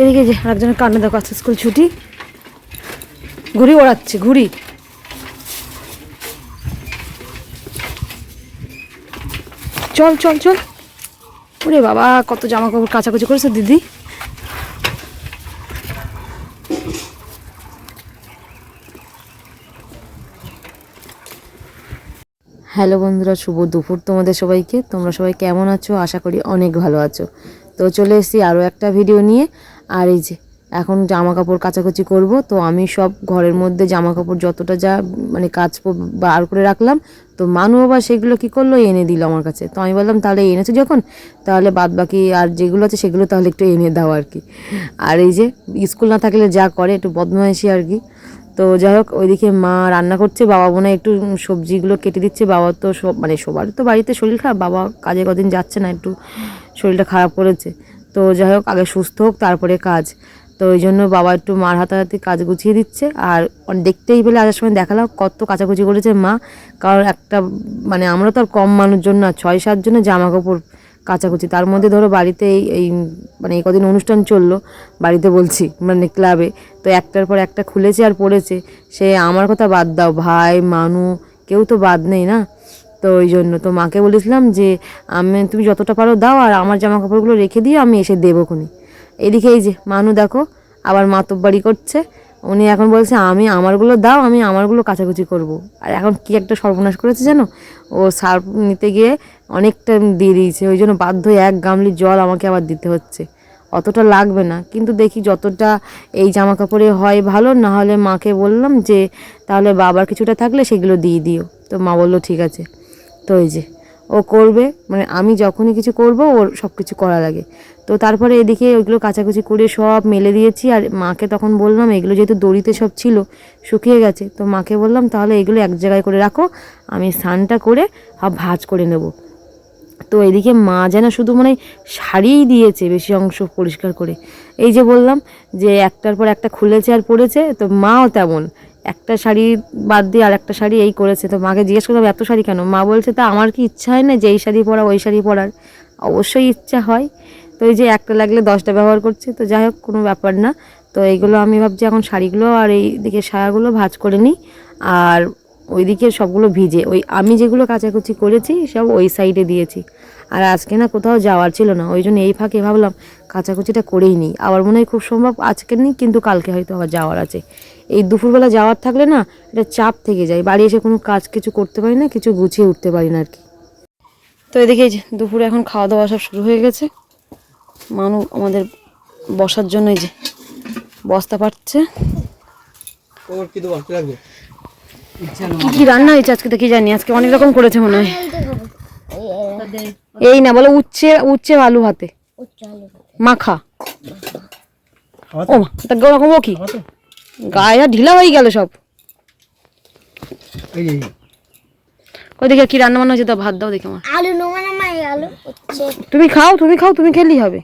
এদিকে যে আরেকজনের কান্না দেখো, আজকে স্কুল ছুটি। ঘুড়ি ওড়াচ্ছে, ঘুড়ি। চল চল চল। ওরে বাবা, কত জামা কাপড় কাচাকুচি করেছে দিদি। হ্যালো বন্ধুরা, শুভ দুপুর তোমাদের সবাইকে। তোমরা সবাই কেমন আছো? আশা করি অনেক ভালো আছো। তো চলে এসেছি আরও একটা ভিডিও নিয়ে। আর এই যে, এখন জামা কাপড় কাচাকুচি করব, তো আমি সব ঘরের মধ্যে জামা কাপড় যতটা যা মানে কাজ বার করে রাখলাম, তো মানু আবার সেগুলো কি করল? এনে দিল আমার কাছে। তো আমি বললাম, তাহলে এনেছো যখন? তাহলে বাদ বাকি আর যেগুলো আছে সেগুলো তাহলে একটু এনে দাও আর কি। আর এই যে, স্কুল না থাকলে যা করে, একটু বদমাইশি আর কি। তো যাই হোক, ওইদিকে মা রান্না করছে, বাবা বোনা একটু সবজিগুলো কেটে দিচ্ছে, বাবা তো সব মানে সবার তো বাড়িতে শরীর খারাপ, বাবা কাজে কদিন যাচ্ছে না, একটু শরীরটা খারাপ করেছে। তো যাই হোক, আগে সুস্থ হোক, তারপরে কাজ। তো ওই জন্য বাবা একটু মার হাতাহাতি কাজ গুছিয়ে দিচ্ছে। আর দেখতেই পেলে আসার সময় দেখালাম কত কাচাকুচি করেছে মা। কারণ একটা মানে আমরা তো আর কম মানুষজন না, ছয় সাতজনে জামা কাপড় কাচাকুচি। তার মধ্যে ধরো বাড়িতে এই এই মানে এই কদিন অনুষ্ঠান চলল, বাড়িতে বলছি মানে ক্লাবে। তো একটার পর একটা খুলেছে আর পড়েছে। সে আমার কথা বাদ দাও, ভাই, মানু, কেউ তো বাদ নেই না। তো ওই জন্য তো মাকে বলেছিলাম যে, আমি, তুমি যতটা পারো দাও, আর আমার জামা কাপড়গুলো রেখে দিও, আমি এসে দেবো খুনি। এদিকে এই যে, মানু দেখো, আবার মাতব্বাড়ি করছে। উনি এখন বলছে, আমি আমারগুলো দাও, আমি আমারগুলো কাচাকুচি করব। আর এখন কি একটা সর্বনাশ করেছে জানো? ও সার্ফ নিতে গিয়ে অনেকটা দিয়ে দিয়েছে, ওই জন্য বাধ্য এক গামলি জল আমাকে আবার দিতে হচ্ছে। অতটা লাগবে না, কিন্তু দেখি যতটা এই জামা কাপড়ে হয় ভালো, না হলে মাকে বললাম যে, তাহলে বাবার কিছুটা থাকলে সেগুলো দিয়ে দিও। তো মা বলল, ঠিক আছে। তো এই যে, ও করবে মানে আমি যখনই কিছু করব, ওর সব কিছু করা লাগে। তো তারপরে এদিকে ওইগুলো কাচাকুচি করে সব মেলে দিয়েছি, আর মাকে তখন বললাম, এগুলো যেহেতু দড়িতে সব ছিল, শুকিয়ে গেছে। তো মাকে বললাম, তাহলে এগুলো এক জায়গায় করে রাখো, আমি স্নানটা করে ভাজ করে নেব। তো এদিকে মা যেন শুধু মানে শাড়িই দিয়েছে বেশি অংশ পরিষ্কার করে। এই যে বললাম যে, একটার পর একটা খুলেছে আর পড়েছে, তো মাও তেমন। একটা শাড়ি বাদ দিয়ে আর একটা শাড়ি এই করেছে। তো মাকে জিজ্ঞেস করলাম এত শাড়ি কেন? মা বলছে, তা আমার কি ইচ্ছা হয় না যে এই শাড়ি পরা ওই শাড়ি পরার। অবশ্যই ইচ্ছা হয়। তো এই যে একটা লাগলে দশটা ব্যবহার করছে, তো যাই হোক, কোনো ব্যাপার না। তো এইগুলো আমি ভাবছি এখন শাড়িগুলো আর এই দিকে সায়াগুলো ভাজ করে নিই। আর ওইদিকে সবগুলো ভিজে, ওই আমি যেগুলো কাচাকুচি করেছি সব ওই সাইডে দিয়েছি। আর আজকে না কোথাও যাওয়ার ছিল না, ওই জন্য এই ফাঁকে ভাবলাম কাচাকুচিটা করেই নিই। আবার মনে হয় খুব সম্ভব আজকে নিই, কিন্তু কালকে হয়তো আবার যাওয়ার আছে। এই দুপুরবেলা যাওয়ার থাকলে না এটা চাপ থেকে যায়, বাড়ি এসে কোনো কাজ কিছু করতে পারি না, কিছু গুছিয়ে উঠতে পারি না আর কি। তো এদিকে দুপুরে এখন খাওয়া দাওয়া সব শুরু হয়ে গেছে। মানু আমাদের বসার জন্য এই যে বস্তা পাচ্ছে কি কি রান্না হয়েছে আজকে তো কি জানি আজকে অনেক রকম করেছে মনে হয়। এই না বলো উচ্ছে উচ্ছে আলু ভাতে। মাখা। ও তা ওরকম ও কি? গায়ে ঢিলা হয়ে গেল সব। এই এই ওই দেখে কি রান্না বান্না হয়েছে তা ভাত দাও দেখে আমার। আলু নোংরা না মাই আলু তুমি খাও তুমি খাও তুমি খেলেই হবে।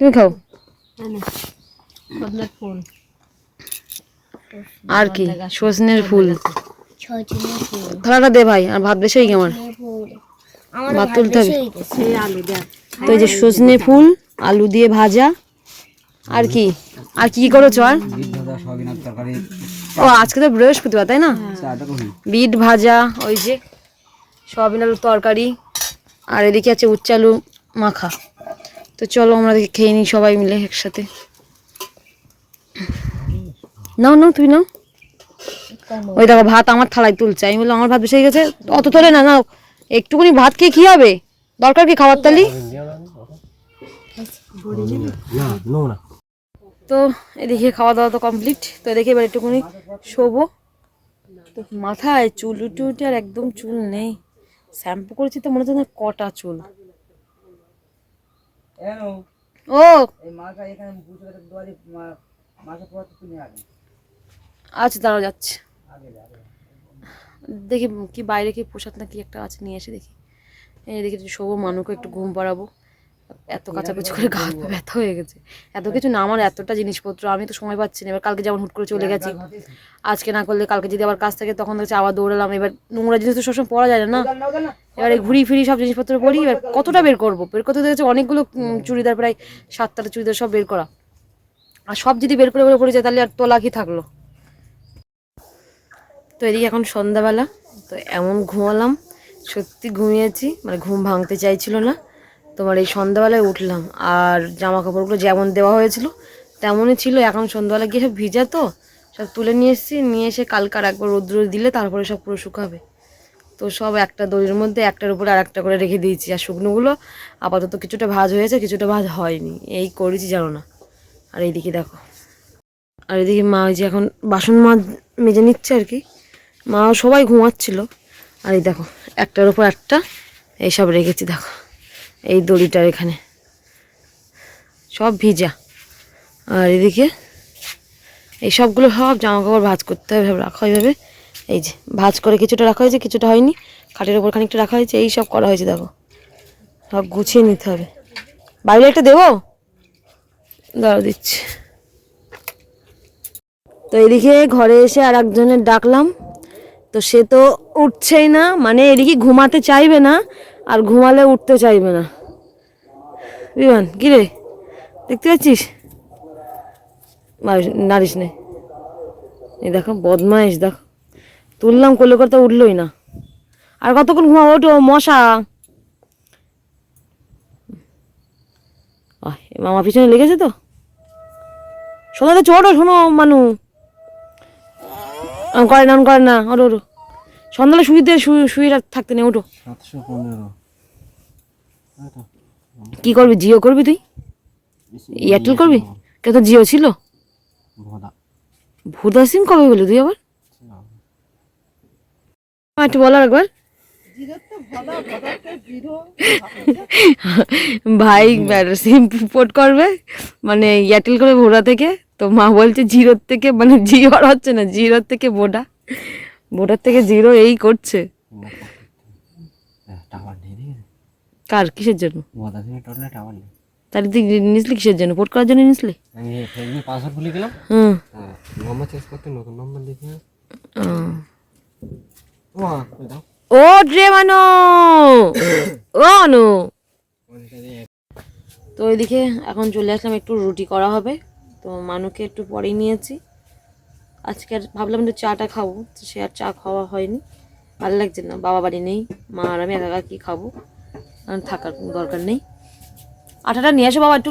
তুমি খাও। আর কি? সজনের ফুল। থালাটা দে ভাই আর ভাত বেশি আমার। ভাত তুলতে হবে। তো এই যে সজনে ফুল আলু দিয়ে ভাজা আর কি? আর কি কি করেছ আর? ও আজকে তো বৃহস্পতিবার তাই না? বিট ভাজা ওই যে সয়াবিন আলুর তরকারি আর এদিকে আছে উচ্চ আলু মাখা। তো চলো আমরা দেখে খেয়ে নিই সবাই মিলে একসাথে। নাও নাও তুই নাও। ওই দেখো ভাত আমার থালায় তুলছে। আমি বললাম আমার ভাত বেশি হয়ে গেছে অত তোলে না নাও। একটুখানি ভাত খেয়ে কি হবে? দরকার কি খাবার তালি না নো না। তো এদিকে খাওয়া দাওয়া তো কমপ্লিট। তো এদিকে এবার একটুখানি শোবো। তো মাথায় চুল উঠে উঠে আর একদম চুল নেই। শ্যাম্পু করেছি তো মনে হচ্ছে না কটা চুল। ও! আচ্ছা দাঁড়াও যাচ্ছে। দেখি কি বাইরে কি পোশাক না কি একটা আছে নিয়ে এসে দেখি। এই দেখি শোবো মানুকে একটু ঘুম পাড়াবো। এত কাচাকুচি করে গা ব্যথা হয়ে গেছে। এত কিছু না আমার এতটা জিনিসপত্র আমি তো সময় পাচ্ছি না। এবার কালকে যেমন হুট করে চলে গেছি আজকে না করলে কালকে যদি আবার কাজ থাকে তখন দেখছি আবার দৌড়ালাম। এবার নোংরা জিনিস তো সবসময় পড়া যায় না না? এবারে ঘুরি ফিরি সব জিনিসপত্র পড়ি এবার কতটা বের করব? বের করতে দেখেছি অনেকগুলো চুড়িদার প্রায় সাতটা চুড়িদার সব বের করা। আর সব যদি বের করে বের পড়ে যায় তাহলে আর তোলা কি থাকল। তো এদিকে এখন সন্ধ্যাবেলা, তো এমন ঘুমালাম, সত্যি ঘুমিয়েছি মানে ঘুম ভাঙতে চাইছিল না। তোমার এই সন্ধ্যাবেলায় উঠলাম, আর জামা কাপড়গুলো যেমন দেওয়া হয়েছিল, তেমনই ছিল। এখন সন্ধ্যাবেলা গিয়ে সব ভিজা তো, সব তুলে নিয়ে এসেছি, নিয়ে এসে কালকার একবার রোদ্র দিলে তারপরে সব পুরো শুকাবে। তো সব একটা দড়ির মধ্যে একটার উপরে আর একটা করে রেখে দিয়েছি, আর শুকনোগুলো আপাতত কিছুটা ভাজ হয়েছে, কিছুটা ভাজ হয়নি। এই করেছি জানো না। আর এইদিকে দেখো। আর এদিকে মা ওই যে এখন বাসন মা মেজে নিচ্ছে আর কি। মা সবাই ঘুমাচ্ছিল। আর এই দেখো, একটার উপর একটা এইসব রেখেছি, দেখো। এই দড়িটার এখানে। সব ভিজা। আর এদিকে এই সবগুলো সব জামা কাপড় ভাজ করতে হবে রাখা এইভাবে এই যে, ভাজ করে কিছুটা রাখা হয়েছে, কিছুটা হয়নি। খাটের ওপর খানিকটা রাখা হয়েছে, এই সব করা হয়েছে, দেখো। সব গুছিয়ে নিতে হবে। বাইরে একটা দেবো? দাঁড়া, দিচ্ছি। তো এদিকে ঘরে এসে আর একজনের ডাকলাম। তো সে তো উঠছেই না মানে এদিকে ঘুমাতে চাইবে না আর ঘুমালে উঠতে চাইবে না। বিমান, কি রে? দেখতে পাচ্ছিস? নারিস নে। এই দেখো, বদমাইশ, দেখো। তুললাম করলে করতে উঠলোই না। আর কতক্ষণ ঘুমা ওঠো মশা। মামা পিছনে লেগেছে তো? শোনো তো ছোটো শোনো, মানু। করে না করে না। ওটো ওটো সন্ধ্যালে শুইতে শুয়ে থাকতে নেই ওটো সাতশো পনেরো। কি করবি জিও করবি তুই? এয়ারটেল করবি? কে তো জিও ছিল? ভোদা সিম কবে বলি তুই আবার? একটু বলার একবার। ভাই সিম পোর্ট করবে মানে এয়ারটেল করে ভোডা থেকে। তো মা বলছে জিরোর থেকে মানে জিও আর হচ্ছে না জিরোর থেকে বোডা। ভোডার থেকে জিরো এই করছে। নেই কার কিসের জন্য? তাহলে তুই নিসলি কিসের জন্য? পোর্ট করার জন্য নিসলি? আমি ফেসবুক পাসওয়ার্ড ভুলে গেলাম। হুম। হ্যাঁ নম্বর চেঞ্জ করতে নতুন নম্বর লিখে ও। ও ওই দাও। ও রে মানো! ও অনু তো ওইদিকে এখন চলে আসলাম একটু রুটি করা হবে। তো মানুকে একটু পরেই নিয়েছি। আজকে আর ভাবলাম একটু চাটা খাব তো সে আর চা খাওয়া হয়নি। ভালো লাগছে না বাবা বাড়ি নেই মা আর আমি একা একা কি খাব থাকার কোনো দরকার নেই। আটাটা নিয়ে আসো বাবা একটু।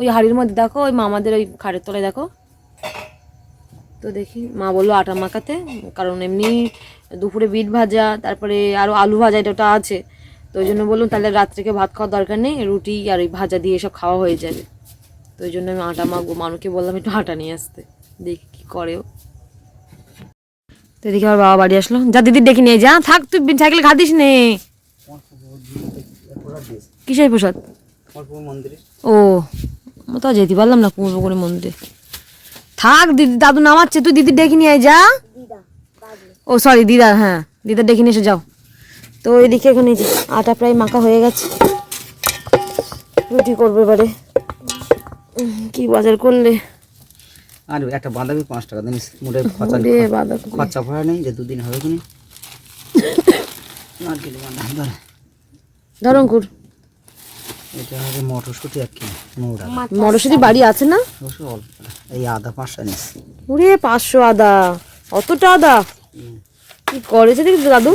ওই হাড়ির মধ্যে দেখো ওই মামাদের ওই খাটের তলায় দেখো। তো দেখি মা বলল আটা মাখাতে কারণ এমনি দুপুরে বিট ভাজা তারপরে আরও আলু ভাজা এটা ওটা আছে। তো ওই জন্য বললাম তাহলে রাত্রেকে ভাত খাওয়ার দরকার নেই রুটি আর ওই ভাজা দিয়ে সব খাওয়া হয়ে যাবে। তো ওই জন্য আমি আটা মাখবো। মানুকে বললাম একটু আটা নিয়ে আসতে। দেখি কি করে ও তো এদিকে আমার বাবা বাড়ি আসলো। যা দিদি ডেকে নিয়ে যা থাক, তুই সাইকেল খাদিস নে। কিসের প্রসাদ? ও আমি তো যেতে পারলাম না কুমড়ো করে মন্দিরে থাক, দিদি দাদু নামাচ্ছে। তুই দিদি ডেকে নিয়ে যা। ও সরি দিদা হ্যাঁ। দিদা ডেকে নিয়ে এসে, যাও। তো ওইদিকে এখন আটা প্রায় মাখা হয়ে গেছে। রুটি করবে এবারে। কি বাজার করলে? আর একটা বাঁধাবি পাঁচ টাকা জানিস? মোটে খরচা খরচা ভরা নেই যে দুদিন হবে কিনি? আর কিলো বাঁধা ধর। ধরঙ্কুর এটা হবে মটরশুঁটি এক কিলো নোংরা। মটরশুঁটি। বাড়ি আছে না? অল্প। এই আধা পাঁচটা নিস ওরে পাঁচশো আদা। অতটা আদা? কি করেছে দেখি দাদু।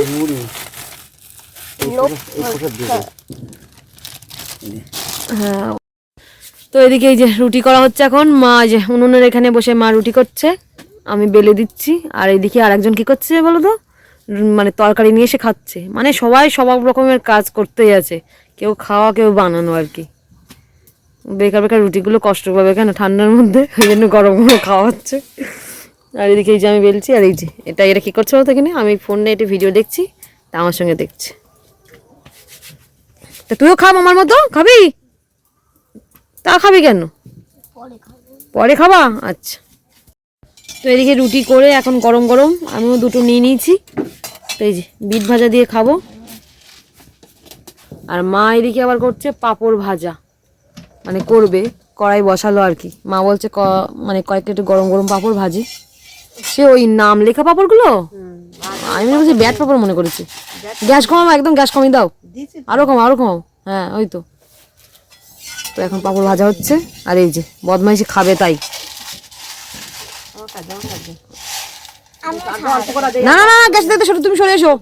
হ্যাঁ তো এদিকে এই যে রুটি করা হচ্ছে এখন। মা যে উনুনের এখানে বসে মা রুটি করছে। আমি বেলে দিচ্ছি। আর এইদিকে আরেকজন কি করছে বলো তো? মানে তরকারি নিয়ে এসে খাচ্ছে। মানে সবাই সব রকমের কাজ করতেই আছে। কেউ খাওয়া, কেউ বানানো আর কি। বেকার বেকার রুটিগুলো কষ্ট পাবে কেন ঠান্ডার মধ্যে? ওই জন্য গরম গরম খাওয়া হচ্ছে। আর এদিকে এই যে আমি বেলছি, আর এই যে এটা এটা কী করছে বলতো এখানে? আমি ফোনে এটা ভিডিও দেখছি, তা আমার সঙ্গে দেখছে। তা তুইও খাম আমার মতো, খাবি? তা খাবি কেন? পরে খাবা। আচ্ছা। তো এদিকে রুটি করে এখন গরম গরম আমিও দুটো নিয়ে নিয়েছি। তো এই যে বিট ভাজা দিয়ে খাব। আর মা এদিকে আবার করছে পাঁপড় ভাজা। মানে করবে কড়াই বসালো আর কি। মা বলছে ক মানে কয়েকটা একটু গরম গরম পাঁপড় ভাজি। সে ওই নাম লেখা পাঁপড়গুলো? আমি করছি ব্যাট পাঁপড় মনে করেছি। গ্যাস কমাও একদম গ্যাস কমিয়ে দাও। দিয়েছি আরও কম আরও কম হ্যাঁ ওই তো। তো এখন পাঁপড় ভাজা হচ্ছে, আর এই যে বদমাইশি খাবে তাই। না না না গ্যাস দেখতে সরে তুমি সরে এসো।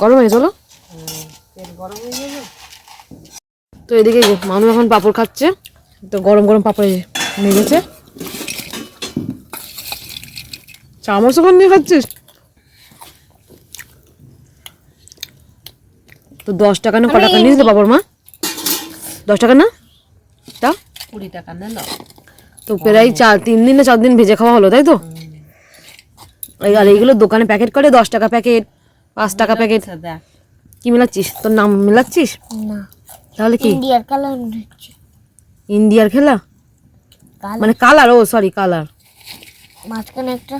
গরম হয়ে চলো। তো এদিকে এই যে, মানু এখন পাঁপড় খাচ্ছে। তো গরম গরম পাঁপড় মেরেছে চামচ ওখান নিয়ে খাচ্ছিস? তো দশ টাকা না ক টাকা নিয়েছিল পাপড় মা? দশ টাকা না? তা কুড়ি টাকা নেন তো প্রায় চার তিন দিন না চার দিন ভেজে খাওয়া হলো তাই তো? এই আর এইগুলো দোকানে প্যাকেট করে দশ টাকা প্যাকেট পাঁচ টাকা প্যাকেট কি মিলাচ্ছিস? তোর নাম মিলাচ্ছিস? না। তাহলে কি? ইন্ডিয়ার কালার ইন্ডিয়ার খেলা? মানে কালার ও সরি কালার মাঝখানে একটা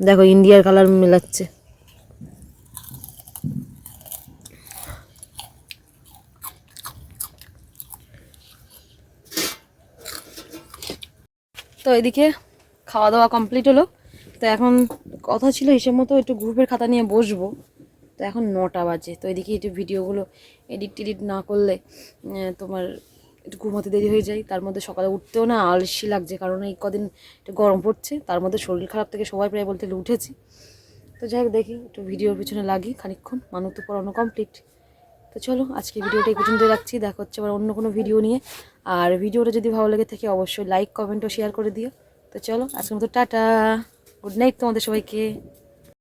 দেখো ইন্ডিয়ার কালার মেলাচ্ছে। তো এদিকে খাওয়া দাওয়া কমপ্লিট হলো। তো এখন কথা ছিল হিসেব মতো একটু গ্রুপের খাতা নিয়ে বসবো। তো এখন নটা বাজে। তো এদিকে একটু ভিডিওগুলো এডিট টেডিট না করলে তোমার একটু ঘুমাতে দেরি হয়ে যায়। তার মধ্যে সকালে উঠতেও না আলসি লাগছে কারণ এই কদিন একটু গরম পড়ছে। তার মধ্যে শরীর খারাপ থেকে সবাই প্রায় বলতে উঠেছি। তো যাই হোক দেখি একটু ভিডিওর পিছনে লাগি খানিকক্ষণ। মানুষ তো পড়ানো কমপ্লিট তো চলো, আজকে ভিডিওটা এই পর্যন্ত রাখছি। দেখা হচ্ছে আবার অন্য কোনো ভিডিও নিয়ে। আর ভিডিওটা যদি ভালো লেগে থাকে, অবশ্যই লাইক কমেন্ট ও শেয়ার করে দিও। তো চলো আজকে মতো টাটা। গুড নাইট তোমাদের সবাইকে।